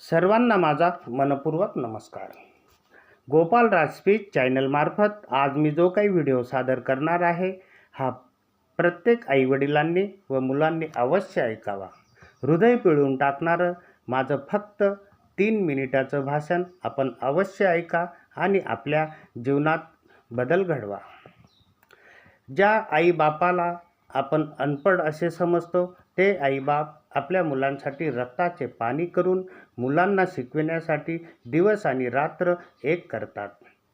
सर्वांना माझा मनपूर्वक नमस्कार. गोपाल राजपीत चॅनलमार्फत आज मी जो काही व्हिडिओ सादर करणार आहे हा प्रत्येक आईवडिलांनी व मुलांनी अवश्य ऐकावा. हृदय पिळून टाकणारं माझं फक्त तीन मिनिटाचं भाषण आपण अवश्य ऐका आणि आपल्या जीवनात बदल घडवा. ज्या आईबापाला आपण अनपढ असे समजतो ते आईबाप आपल्या मुलांसाठी रक्ताचे पाणी करून मुलांना शिकविण्यासाठी दिवस आणि रात्र एक करतात.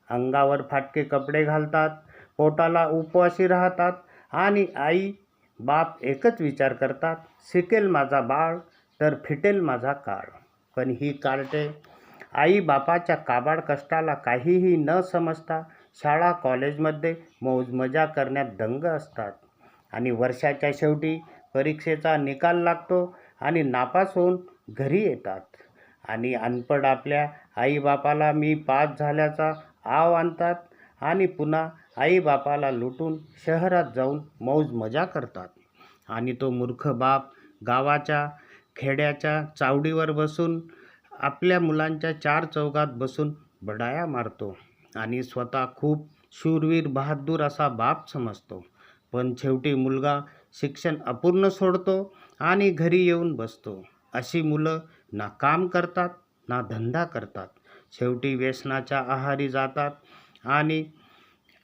अंगावर फाटके कपडे घालतात पोटाला उपवासी राहतात आणि आई बाप एकच विचार करतात शिकेल माझा बाळ तर फिटेल माझा काळ. पण ही कार्टे आई बापाच्या काबाड कष्टाला काहीही न समजता शाळा कॉलेजमध्ये मौज मजा करण्यात दंग असतात. आणि वर्षाच्या शेवटी परीक्षेचा निकाल लागतो आणि नापास होऊन घरी येतात. आणि अनपड आपल्या आईबापाला मी पास झाल्याचा आव आणतात आणि पुन्हा आईबापाला लुटून शहरात जाऊन मौज मजा करतात. आणि तो मूर्ख बाप गावाच्या खेड्याच्या चावडीवर बसून आपल्या मुलांच्या चार चौघात बसून बडाया मारतो आणि स्वतः खूप शूरवीर बहादूर असा बाप समजतो. पण शेवटी मुलगा शिक्षण अपूर्ण सोडतो आणि घरी येऊन बसतो. अशी मुलं ना काम करतात ना धंदा करतात. शेवटी व्यसनाच्या आहारी जातात आणि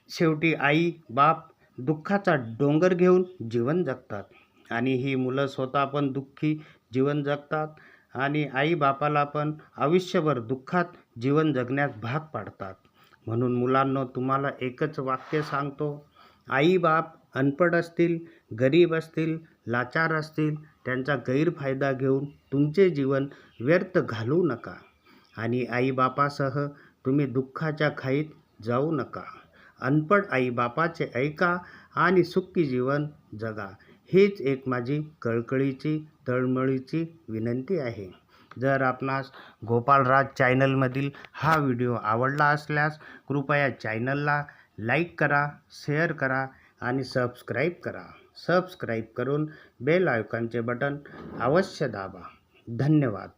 शेवटी आई बाप दुःखाचा डोंगर घेऊन जीवन जगतात. आणि ही मुलं स्वतः पण दुःखी जीवन जगतात आणि आई बापाला पण आयुष्यभर दुःखात जीवन जगण्यास भाग पाडतात. म्हणून मुलांनो तुम्हाला एकच वाक्य सांगतो. आई बाप अनपढ असतील गरीब असतील लाचार असतील त्यांचा गैरफायदा घेऊन तुमचे जीवन व्यर्थ घालवू नका. आणि आईबापासह तुम्ही दुःखाच्या खाईत जाऊ नका. अनपढ आईबापाचे ऐका आणि सुखी जीवन जगा. हीच एक माझी कळकळीची तळमळीची विनंती आहे. जर आपणास गोपालराज चॅनलमधील हा व्हिडिओ आवडला असल्यास कृपया चॅनलला लाईक करा शेअर करा आणि सबस्क्राईब करा. सबस्क्राईब करून बेल आयकॉनचे बटन अवश्य दाबा. धन्यवाद.